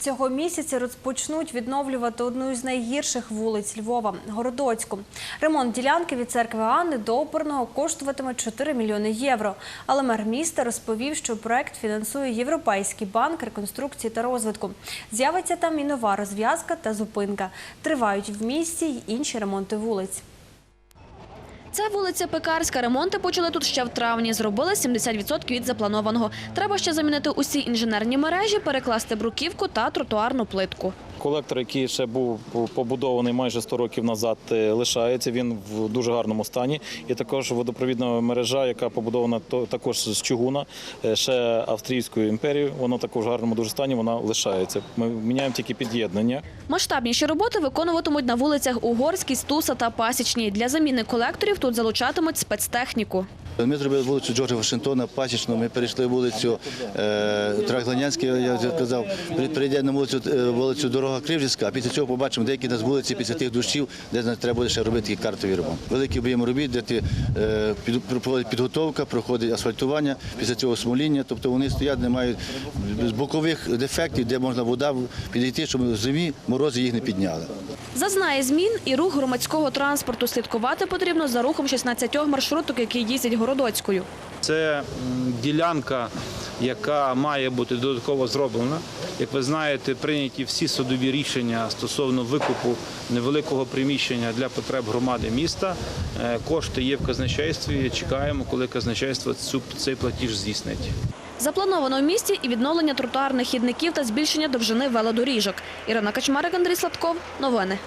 Цього місяця розпочнуть відновлювати одну із найгірших вулиць Львова – Городоцьку. Ремонт ділянки від церкви Анни до опорного коштуватиме 4 мільйони євро. Але мер міста розповів, що проект фінансує Європейський банк реконструкції та розвитку. З'явиться там і нова розв'язка та зупинка. Тривають в місті й інші ремонти вулиць. Це вулиця Пекарська. Ремонти почали тут ще в травні. Зробили 70% від запланованого. Треба ще замінити усі інженерні мережі, перекласти бруківку та тротуарну плитку. Колектор, який ще був побудований майже 100 років назад, е, лишається. Він в дуже гарному стані. І також водопровідна мережа, яка побудована також з чугуна, е, ще австрійською імперією. Вона також в гарному дуже стані. Вона лишається. Ми міняємо тільки під'єднання. Масштабніші роботи виконуватимуть на вулицях Угорській, Стуса та Пасічній. Для заміни колекторів тут залучатимуть спецтехніку. Ми зробили вулицю Джорджа Вашингтона, Пасічну, ми перейшли вулицю е, Трагланянська, я вже казав, перейдемо на вулицю, е, вулицю Дорога Кривжицька, а після цього побачимо деякі нас вулиці після тих дощів, де треба буде ще робити такий картовий ремонт. Великий об'єм робіт, де ти, е, проходить підготовка, проходить асфальтування, після цього смоління, тобто вони стоять, не мають бокових дефектів, де можна вода підійти, щоб в зимі морози їх не підняли. Зазнає змін і рух громадського транспорту. Слідкувати потрібно за рухом 16 маршруток, які їздять Городоцькою. Це ділянка, яка має бути додатково зроблена. Як ви знаєте, прийняті всі судові рішення стосовно викупу невеликого приміщення для потреб громади міста. Е, Кошти є в казначействі. Чекаємо, коли казначейство цей платіж здійснить. Заплановано в місті і відновлення тротуарних хідників та збільшення довжини велодоріжок. Ірина Качмарик, Андрій Сладков. Новини.